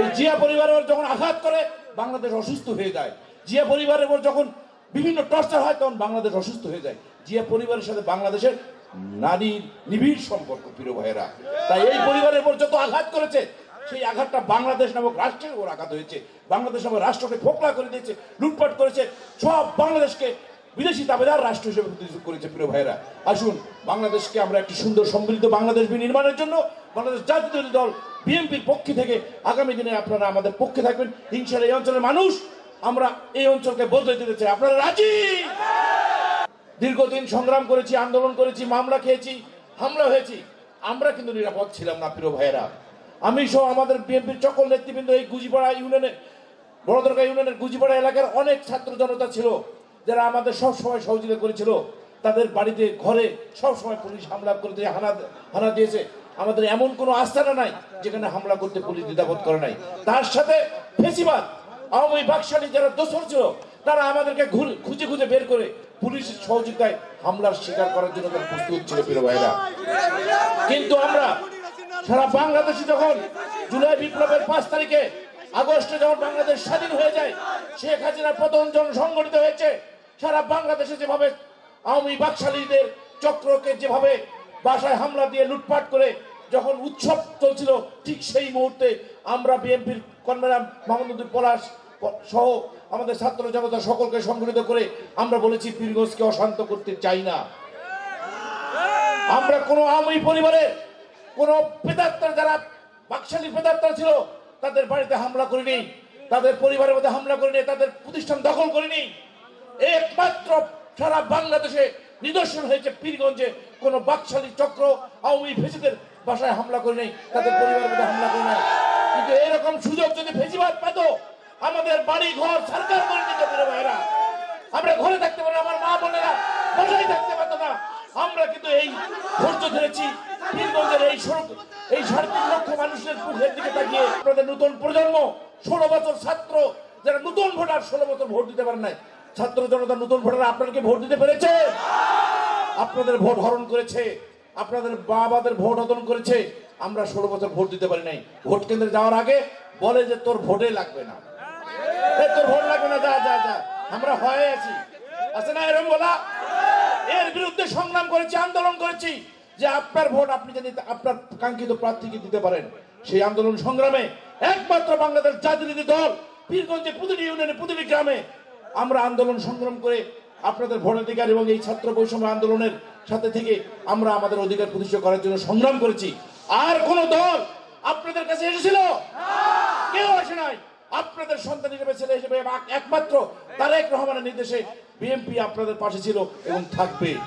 এই জিয়া পরিবারের যখন আঘাত করে, বাংলাদেশ অসুস্থ হয়ে যায়। জিয়া পরিবারের যখন বিভিন্ন টর্চার হয়, তখন বাংলাদেশ অসুস্থ হয়ে যায়। জিয়া পরিবারের সাথে বাংলাদেশের নারীর নিবিড় সম্পর্ক, প্রিয় ভাইয়েরা। তাই এই পরিবারের উপর যত আঘাত করেছে, সেই আঘাতটা বাংলাদেশ নামক রাষ্ট্রের উপর আঘাত হয়েছে। বাংলাদেশ নামক রাষ্ট্রকে ফোকলা করে দিয়েছে, লুটপাট করেছে, সব বাংলাদেশকে বিদেশি দাবেদার রাষ্ট্র হিসেবে প্রতিষ্ঠা করেছে, প্রিয় ভাইয়েরা। আসুন, বাংলাদেশকে আমরা একটি সুন্দর, সমৃদ্ধ বাংলাদেশ নির্মাণের জন্য বাংলাদেশ জাতীয় দল বিএনপির পক্ষ থেকে আগামী দিনে আপনারা আমাদের পক্ষে থাকবেন। হিংসার এই অঞ্চলের মানুষ আমরা এই অঞ্চলকে বদলে দিতে চাই। আপনারা রাজি? দীর্ঘদিন সংগ্রাম করেছি, আন্দোলন করেছি, মামলা খেয়েছি, হামলা হয়েছি। আমরা কিন্তু নিরাপদ ছিলাম না, প্রিয় ভাইয়েরা। আমি সহ আমাদের বিএনপির সকল নেতৃবৃন্দ এই গুজিপাড়া ইউনিয়নে, বড়দরগা ইউনিয়নের গুজিপাড়া এলাকার অনেক ছাত্র জনতা ছিল, যারা আমাদের সব সময় সহযোগিতা করেছিল। তাদের বাড়িতে, ঘরে সব সময় পুলিশ হামলা করতে হানা হানা দিয়েছে। আমাদের এমন কোনো আস্থানা নাই যেখানে হামলা করতে পুলিশ দ্বিধাবোধ করে নাই। তার সাথে ফেসিবাদ, আওয়ামী বাকশালী যারা দোষর ছিল, তারা আমাদেরকে খুঁজে খুঁজে বের করে পুলিশের সহযোগিতায় হামলার শিকার করার জন্য তারা প্রস্তুত ছিল, প্রিয় ভাইরা। কিন্তু আমরা সারা বাংলাদেশে যখন জুলাই বিপ্লবের পাঁচ তারিখে আগস্টে যখন বাংলাদেশ স্বাধীন হয়ে যায়, শেখ হাসিনার পতন জন সংগঠিত হয়েছে, সারা বাংলাদেশে যেভাবে আওয়ামী বাকশালীদের চক্রকে যেভাবে বাসায় হামলা দিয়ে লুটপাট করে যখন উৎসব চলছিল, ঠিক সেই মুহূর্তে আমরা বিএনপির কনভেনার মোহাম্মদ পলাশ সহ আমাদের ছাত্র জনতা সকলকে সংগঠিত করে আমরা বলেছি পীরগঞ্জকে অশান্ত করতে চাই না। আমরা কোনো আওয়ামী পরিবারের কোন পেতাত্তার যারা বাকশালী পেতাত্তার ছিল, তাদের বাড়িতে হামলা করিনি, তাদের পরিবারের মধ্যে হামলা করিনি, তাদের প্রতিষ্ঠান দখল করিনি। একমাত্র সারা বাংলাদেশে নিদর্শন হয়েছে পীরগঞ্জে। কোন বাকশালী চক্র আওয়ামী ফেসিদের বাসায় হামলা করে নেই, তাদের পরিবারের মধ্যে হামলা করে নাই কিন্তু এরকম সুযোগ যদি ফেসিবাদ পেত, আমাদের বাড়ি ঘর সরকার করে দিত ভাইরা আমরা ঘরে থাকতে পারি আমার মা বোনেরা বাসায় থাকতে পারতো না। আমরা কিন্তু এই ধৈর্য ধরেছি বীরগঞ্জের এই সড়ক, এই সাড়ে তিন লক্ষ মানুষের মুখের দিকে তাকিয়ে। আপনাদের নতুন প্রজন্ম, ষোলো বছর ছাত্র, যারা নতুন ভোটার, ষোলো বছর ভোট দিতে পারেন নাই। ছাত্র জনতা নতুন ভোটার আপনাদেরকে ভোট দিতে পেরেছে? আপনাদের ভোট হরণ করেছে। আপনাদের বাবাদের ভোট হরণ করেছে। আমরা ষোলো বছর ভোট দিতে পারি নাই। ভোট কেন্দ্রে যাওয়ার আগে বলে যে, তোর ভোটে লাগবে না। তোর ভোট লাগবে না, যা যা যা। আমরা হয়ে আছি। আছে না এরকম বলা? এর বিরুদ্ধে সংগ্রাম করেছি, আন্দোলন করেছি। যে আপনার ভোট আপনি যদি আপনার কাঙ্ক্ষিত প্রার্থীকে দিতে পারেন, সেই আন্দোলন সংগ্রামে একমাত্র বাংলাদেশ জাতীয় দল পীরগঞ্জে প্রতিটি ইউনিয়নে প্রতিটি গ্রামে আমরা আন্দোলন সংগ্রাম করে আপনাদের ভোটাধিকার এবং এই ছাত্র বৈষম্য আন্দোলনের সাথে থেকে আমরা আমাদের অধিকার প্রতিষ্ঠা করার জন্য সংগ্রাম করেছি। আর কোন দল আপনাদের কাছে এসেছিল? কেউ আসে নাই। আপনাদের সন্তান হিসেবে ছেলে হিসেবে একমাত্র তারেক রহমানের নির্দেশে বিএনপি আপনাদের পাশে ছিল এবং থাকবে।